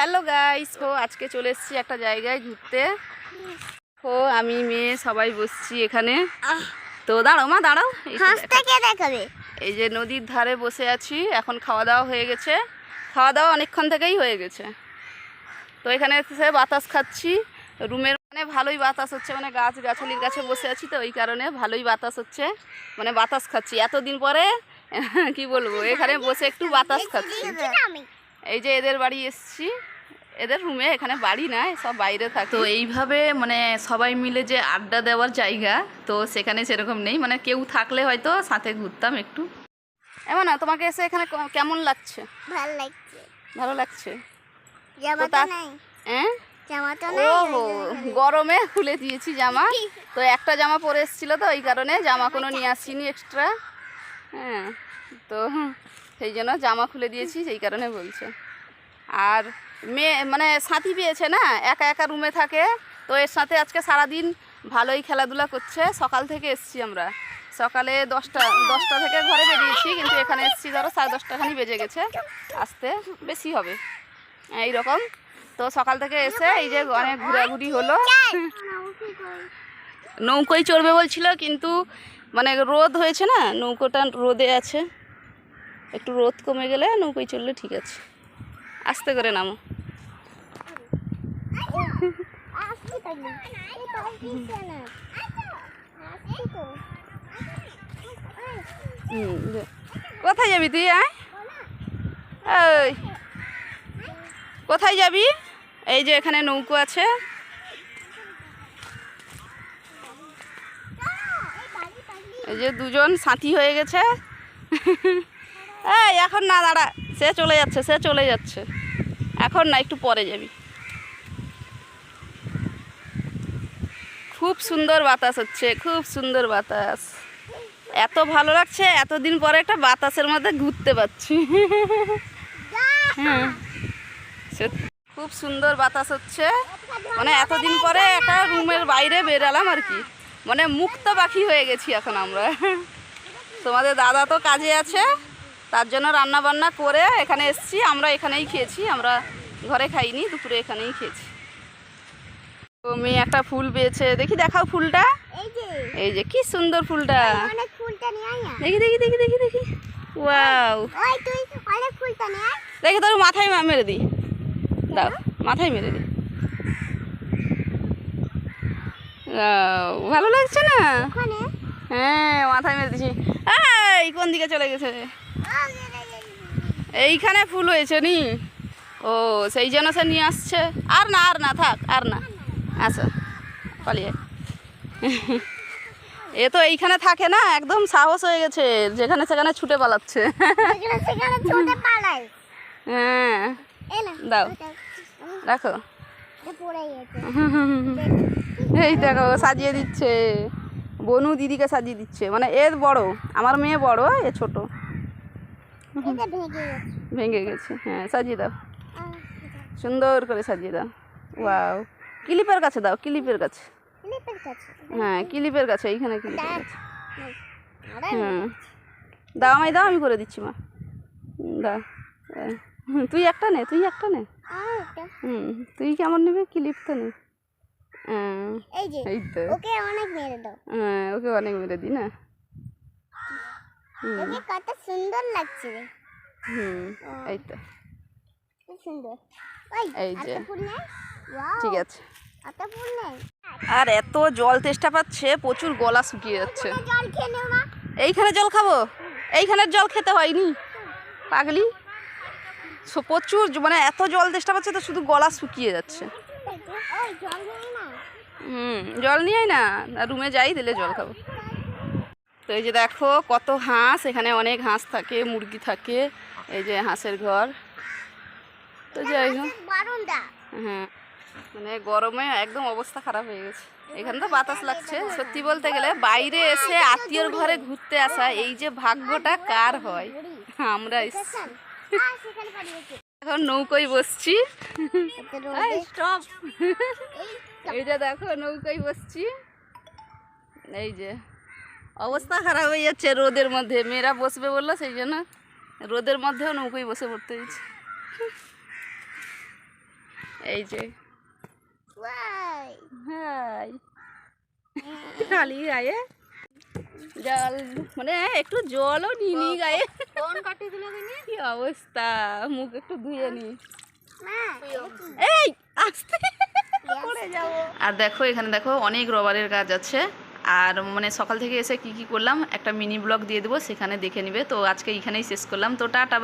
Hello guys হো আজকে চলে এসেছি একটা জায়গায় ঘুরতে। হো আমি মেয়ে সবাই বসছি এখানে। তো দাঁড়াও মা দাঁড়াও এই যে নদীর ধারে বসে আছি এখন খাওয়া দাওয়া হয়ে গেছে। খাওয়া দাওয়া অনেকক্ষণ থেকেই হয়ে গেছে। তো এখানে এসে বাতাস খাচ্ছি। রুমের মানে ভালোই বাতাস হচ্ছে মানে গাছ গাছালির কাছে বসে আছি তো ওই কারণে ভালোই বাতাস হচ্ছে। মানে বাতাস খাচ্ছি। এতদিন পরে কি বলব এখানে বসে একটু বাতাস খাচ্ছি। এই যে এদের বাড়ি এসছি। এদের রুমে এখানে বাড়ি নাই সব বাইরে থাকে। তো এইভাবে মানে সবাই মিলে যে আড্ডা দেওয়ার জায়গা তো সেখানে সেরকম নেই। মানে কেউ থাকলে হয়তো সাথে ঘুরতাম একটু। এমন না তোমাকে এসে এখানে কেমন লাগছে? ভালো লাগছে। ভালো লাগছে? জামা তো নাই। হ্যাঁ? জামা তো নাই গরমে খুলে দিয়েছি জামা। তো একটা জামা পরে এসেছিল তো ওই কারণে জামা কোনো নিয়ে আসিনি এক্সট্রা হ্যাঁ তো সেই জন্য জামা খুলে দিয়েছি, সেই কারণে বলছে। আর মেয়ে মানে সাথী পেয়েছে না, একা একা রুমে থাকে, তো এর সাথে আজকে সারাদিন ভালোই খেলাধুলা করছে। সকাল থেকে এসছি আমরা। সকালে দশটা দশটা থেকে ঘরে বেরিয়েছি, কিন্তু এখানে এসছি ধরো সাড়ে দশটাখানি বেজে গেছে। আসতে বেশি হবে, এই রকম। তো সকাল থেকে এসে এই যে অনেক ঘোরাঘুরি হলো। নৌকোয় চড়বে বলছিল, কিন্তু মানে রোদ হয়েছে না, নৌকোটা রোদে আছে। একটু রোদ কমে গেলে নৌকোয় চললে ঠিক আছে। আস্তে করে নামো। কোথায় যাবি তুই, আয়? কোথায় যাবি? এই যে এখানে নৌকো আছে। এই যে দুজন সাথী হয়ে গেছে। এই, এখন না, দাঁড়া। সে চলে যাচ্ছে, সে চলে যাচ্ছে। এখন না, একটু পরে যাবি। খুব সুন্দর বাতাস হচ্ছে, খুব সুন্দর বাতাস। এত ভালো লাগছে, এতদিন পরে একটা বাতাসের মধ্যে ঘুরতে পারছি। হ্যাঁ। খুব সুন্দর বাতাস হচ্ছে। মানে এতদিন পরে একটা রুমের বাইরে বেরালাম আর কি। মানে মুক্ত পাখি হয়ে গেছি এখন আমরা। তোমাদের দাদা তো কাজে আছে। তার জন্য রান্না বান্না করে এখানে এসছি। আমরা এখানেই খেয়েছি। আমরা ঘরে খাইনি দুপুরে এখানেই খেয়েছি। তো মেয়ে একটা ফুল পেয়েছে। দেখি দেখাও ফুলটা। এই যে। কি সুন্দর ফুলটা। দেখি দেখি দেখি দেখি দেখি। ওয়াও। দেখি তোর মাথায় মেরে দিই। দাও মাথায় মেরে Wow, ভালো লাগছে না? হ্যাঁ মাথায় মেরে দিছি এই কোন দিকে চলে গেছে? এইখানে ফুল হয়েছে নি? ও সেই জন্য সে নিয়ে আসছে। আর না আর না থাক আর না। আচ্ছা পালিয়ে এ তো এইখানে থাকে না একদম সাহস হয়ে গেছে যেখানে সেখানে ছুটে পালাচ্ছে। হ্যাঁ দাও। রাখো। এই দেখো সাজিয়ে দিচ্ছে। বনু দিদিকে সাজিয়ে দিচ্ছে। মানে এর বড় আমার মেয়ে বড় এ ছোট। ভেঙে গেছে। হ্যাঁ সাজিয়ে দাও। সুন্দর করে সাজিয়ে দাও। ওয়াও। ক্লিপের কাছে দাও ক্লিপের কাছে। হ্যাঁ ক্লিপের কাছে এইখানে ক্লিপের কাছে। হুম। দাও আমায় দাও আমি করে দিচ্ছি মা। দাও। হ্যাঁ। হুম, তুই একটা নে তুই একটা নে। হুম তুই কেমন নেবে? ক্লিপ তো নে। হ্যাঁ, এই যে এই তো। ওকে অনেক মেরে দাও। হ্যাঁ ওকে অনেক মেরে না? হুম। ওকে কত সুন্দর লাগছে রে। হুম এই তো। সুন্দর। ওই এই যে। ঠিক আছে। একটা ফুল নেই? আর এত জল তেষ্টা পাচ্ছে প্রচুর গলা শুকিয়ে যাচ্ছে। এইখানে জল খাব? এইখানের জল খেতে হয়নি? পাগলি? প্রচুর মানে এত জল তেষ্টা পাচ্ছে তো শুধু গলা শুকিয়ে যাচ্ছে। হুম, জল নিয়ে না। রুমে যাই, দিলে জল খাব। তো এই যে দেখো, কত হাঁস, এখানে অনেক হাঁস থাকে, মুরগি থাকে, এই যে হাঁসের ঘর। তো যাই হোক। হ্যাঁ মানে গরমে একদম অবস্থা খারাপ হয়ে গেছে। এখানে তো বাতাস লাগছে। সত্যি বলতে গেলে বাইরে এসে আত্মীয়র ঘরে ঘুরতে আসা, এই যে ভাগ্যটা কার হয়? আমরা এখন নৌকোয় বসছি। এত রোদে স্টপ এই যে দেখো নৌকোয় বসছি। এই যে অবস্থা খারাপ হয়ে যাচ্ছে রোদের মধ্যে। মেয়েরা বসবে বলল সেই জন্য রোদের মধ্যেও নৌকোয় বসে পড়তে হয়েছে। এই যে ওয়াই। হাই। খালি গায়ে। জল। মানে একটু জলও নিনি নি গায়ে। কোন কাটি দিল কিনি কি অবস্থা? মুখ একটু ধুয়ে নি। এই আসতে। পড়ে যাব। আর দেখো এখানে দেখো অনেক রবারের গাছ আছে। আর মানে সকাল থেকে এসে কি কি করলাম একটা মিনি ব্লগ দিয়ে দেবো সেখানে দেখে নিবে। তো আজকে এখানেই শেষ করলাম। তো টাটা